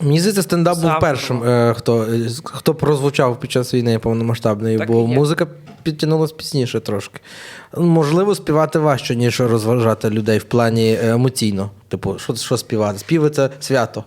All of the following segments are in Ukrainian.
Мені здається, стендап був Завтра. першим, е, хто, е, хто прозвучав під час війни повномасштабної, Так бо і є. музика підтягнулася пізніше трошки. Можливо, співати важче, ніж розважати людей в плані е, емоційно. Типу, що, що співати? Співи це свято.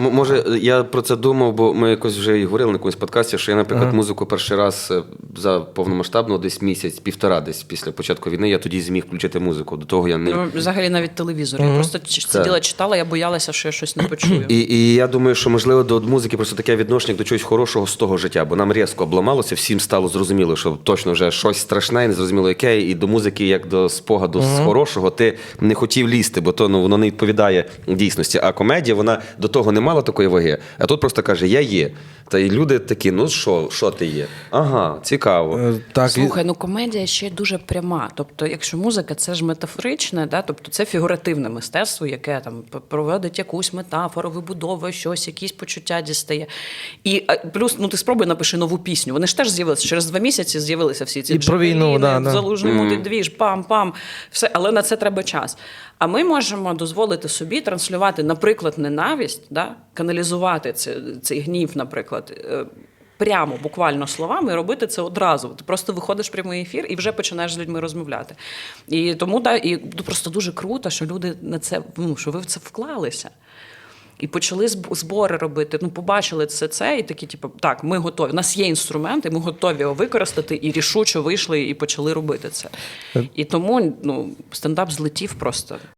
Може, я про це думав, бо ми якось вже і говорили на якомусь подкасті, що я, наприклад, Ага. музику перший раз е, за повномасштабну десь місяць, півтора десь після початку війни, я тоді зміг включити музику. До того я не. Ну, Взагалі навіть телевізор. Я просто сиділа, читала, я боялася, що я щось не почую. І, і я думаю, що можливо до музики просто таке відношення до чогось хорошого з того життя, бо нам різко обламалося, всім стало зрозуміло, що точно вже щось страшне, і незрозуміло яке, і до музики, як до спогаду з хорошого, ти не хотів лізти, бо то ну воно не відповідає дійсності. А комедія вона до того не мала такої ваги. А тут просто каже: Я є. Та й люди такі, ну що, що ти є? Ага, цікаво. Е, Так, і- Слухай, ну комедія ще дуже пряма. Тобто, якщо музика це ж метафоричне, да? тобто це фігуративне мистецтво, яке там проводить якусь метафору, вибудовує щось, якісь почуття дістає. І плюс, ну ти спробуй напиши нову пісню. Вони ж теж з'явилися. Через два місяці з'явилися всі ці І про війну, джавеліни, да, в да. залужному ти двіж, пам-пам. Все, але на це треба час. А ми можемо дозволити собі транслювати, наприклад, ненависть, да? Каналізувати це, цей гнів, наприклад. е, Прямо, буквально словами, і робити це одразу. Ти просто виходиш в прямий ефір і вже починаєш з людьми розмовляти. І тому да, і ну, просто дуже круто, що люди на це, ну, що ви в це вклалися. І почали збори робити. Ну, побачили це, це, і такі, типу, так, ми готові. У нас є інструменти, ми готові його використати, і рішуче вийшли і почали робити це. І тому ну, стендап злетів просто.